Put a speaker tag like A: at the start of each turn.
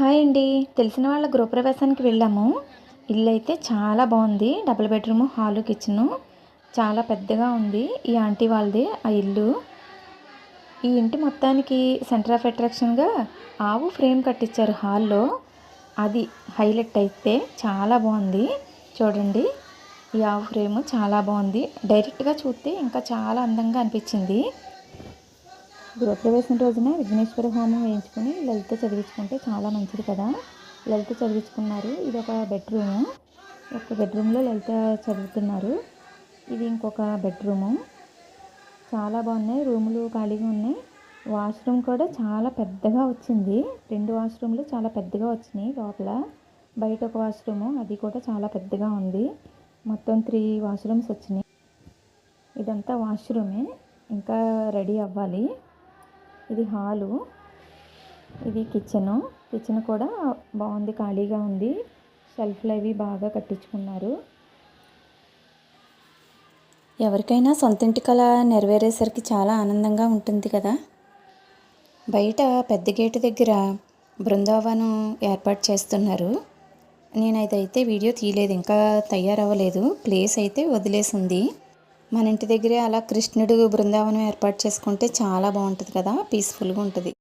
A: Hi అండి. తెలిసిన వాళ్ళ గృహప్రవేశానికి వెళ్ళాము. ఇల్లు అయితే చాలా బాగుంది. డబుల్ బెడ్రూమ్ హాలు కిచెను చాలా పెద్దగా ఉంది. ఈ ఆంటీ వాళ్ళది ఆ ఇల్లు. ఈ ఇంటి మొత్తానికి సెంటర్ ఆఫ్ అట్రాక్షన్గా ఆవు ఫ్రేమ్ కట్టించారు హాల్లో. అది హైలైట్ అయితే చాలా బాగుంది. చూడండి ఈ ఆవు ఫ్రేమ్ చాలా బాగుంది. డైరెక్ట్గా చూస్తే ఇంకా చాలా అందంగా అనిపించింది. గృహప్రవేశం రోజున విఘ్నేశ్వర హోమం వేయించుకొని లలిత చదివించుకుంటే చాలా మంచిది కదా. లలిత చదివించుకున్నారు. ఇది ఒక బెడ్రూము. ఒక బెడ్రూమ్లో లలిత చదువుతున్నారు. ఇది ఇంకొక బెడ్రూము. చాలా బాగున్నాయి. రూములు ఖాళీగా ఉన్నాయి. వాష్రూమ్ కూడా చాలా పెద్దగా వచ్చింది. రెండు వాష్రూమ్లు చాలా పెద్దగా వచ్చినాయి లోపల. బయట ఒక వాష్రూము అది కూడా చాలా పెద్దగా ఉంది. మొత్తం త్రీ వాష్రూమ్స్ వచ్చినాయి. ఇదంతా వాష్రూమే. ఇంకా రెడీ అవ్వాలి. ఇది హాలు. ఇది కిచెను. కిచెన్ కూడా బాగుంది ఖాళీగా ఉంది. షెల్ఫ్లు అవి బాగా కట్టించుకున్నారు. ఎవరికైనా సొంతింటి కళ నెరవేరేసరికి చాలా ఆనందంగా ఉంటుంది కదా? బయట పెద్ద గేటు దగ్గర బృందావనం ఏర్పాటు చేస్తున్నారు. నేనైతే వీడియో తీయలేదు ఇంకా తయారవ్వలేదు. ప్లేస్ అయితే వదిలేసింది. మన ఇంటి దగ్గరే అలా కృష్ణుడు బృందావనం ఏర్పాటు చేసుకుంటే చాలా బాగుంటుంది కదా పీస్ఫుల్గా ఉంటుంది.